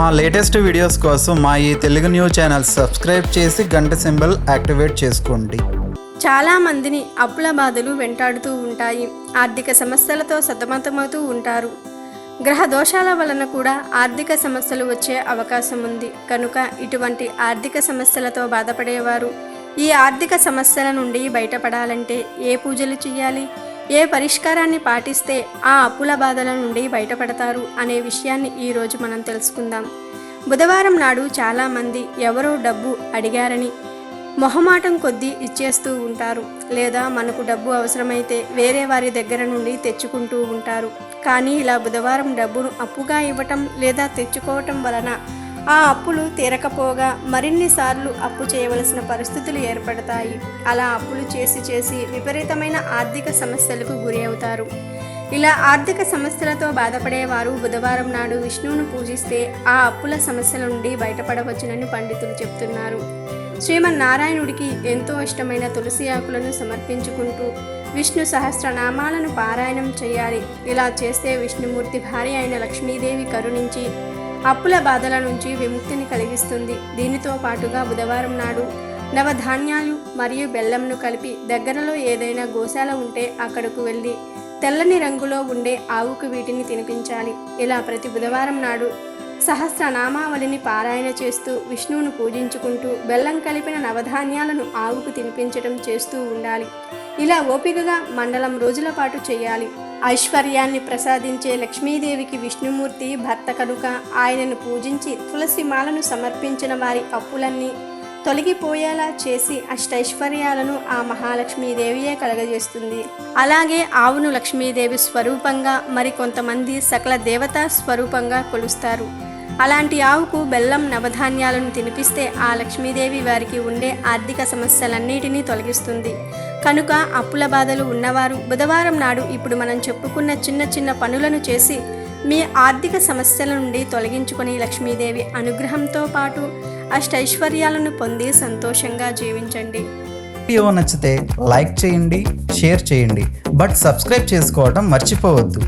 మా latest videos కోసం మా ఈ తెలుగు న్యూస్ ఛానల్ సబ్స్క్రైబ్ చేసి గంట సింబల్ యాక్టివేట్ చేసుకోండి. చాలా మందిని అప్పుల బాధలు వెంటాడుతూ ఉంటాయి. ఆర్థిక సమస్యలతో సతమతమవుతూ ఉంటారు. గ్రహ దోషాల వలన కూడా ఆర్థిక సమస్యలు వచ్చే అవకాశం ఉంది. కనుక ఇటువంటి ఆర్థిక సమస్యలతో బాధపడేవారు. ఈ ఆర్థిక సమస్యల నుండి బయటపడాలంటే ఏ పూజలు చేయాలి? ఏ పరిష్కారాన్ని పాటిస్తే ఆ అప్పుల బాధల నుండి బయటపడతారు అనే విషయాన్ని ఈరోజు మనం తెలుసుకుందాం. బుధవారం నాడు చాలామంది ఎవరో డబ్బు అడిగారని మొహమాటం కొద్దీ ఇచ్చేస్తూ ఉంటారు లేదా మనకు డబ్బు అవసరమైతే వేరే వారి దగ్గర నుండి తెచ్చుకుంటూ ఉంటారు. కానీ ఇలా బుధవారం డబ్బును అప్పుగా ఇవ్వటం లేదా తెచ్చుకోవటం వలన ఆ అప్పులు తీరకపోగా మరిన్నిసార్లు అప్పు చేయవలసిన పరిస్థితులు ఏర్పడతాయి. అలా అప్పులు చేసి చేసి విపరీతమైన ఆర్థిక సమస్యలకు గురి అవుతారు. ఇలా ఆర్థిక సమస్యలతో బాధపడేవారు బుధవారం నాడు విష్ణువును పూజిస్తే ఆ అప్పుల సమస్యల నుండి బయటపడవచ్చునని పండితులు చెప్తున్నారు. శ్రీమన్నారాయణుడికి ఎంతో ఇష్టమైన తులసి ఆకులను సమర్పించుకుంటూ విష్ణు సహస్రనామాలను పారాయణం చేయాలి. ఇలా చేస్తే విష్ణుమూర్తి భార్య అయిన లక్ష్మీదేవి కరుణించి అప్పుల బాధల నుంచి విముక్తిని కలిగిస్తుంది. దీనితో పాటుగా బుధవారం నాడు నవధాన్యాలు మరియు బెల్లంను కలిపి దగ్గరలో ఏదైనా గోశాల ఉంటే అక్కడకు వెళ్ళి తెల్లని రంగులో ఉండే ఆవుకు వీటిని తినిపించాలి. ఇలా ప్రతి బుధవారం నాడు సహస్రనామావళిని పారాయణ చేస్తూ విష్ణువును పూజించుకుంటూ బెల్లం కలిపిన నవధాన్యాలను ఆవుకు తినిపించడం చేస్తూ ఉండాలి. ఇలా ఓపికగా మండలం రోజుల పాటు చేయాలి. ఐశ్వర్యాన్ని ప్రసాదించే లక్ష్మీదేవికి విష్ణుమూర్తి భర్త కనుక ఆయనను పూజించి తులసి మాలను సమర్పించిన వారి అప్పులన్నీ తొలగిపోయేలా చేసి అష్టైశ్వర్యాలను ఆ మహాలక్ష్మీదేవియే కలగజేస్తుంది. అలాగే ఆవును లక్ష్మీదేవి స్వరూపంగా మరికొంతమంది సకల దేవతా స్వరూపంగా కొలుస్తారు. అలాంటి ఆవుకు బెల్లం నవధాన్యాలను తినిపిస్తే ఆ లక్ష్మీదేవి వారికి ఉండే ఆర్థిక సమస్యలన్నిటినీ తొలగిస్తుంది. కనుక అప్పుల బాధలు ఉన్నవారు బుధవారం నాడు ఇప్పుడు మనం చెప్పుకున్న చిన్న చిన్న పనులను చేసి మీ ఆర్థిక సమస్యల నుండి తొలగించుకొని లక్ష్మీదేవి అనుగ్రహంతో పాటు అష్టైశ్వర్యాలను పొంది సంతోషంగా జీవించండి. వీడియో నచ్చితే లైక్ చేయండి షేర్ చేయండి బట్ సబ్స్క్రైబ్ చేసుకోవడం మర్చిపోవద్దు.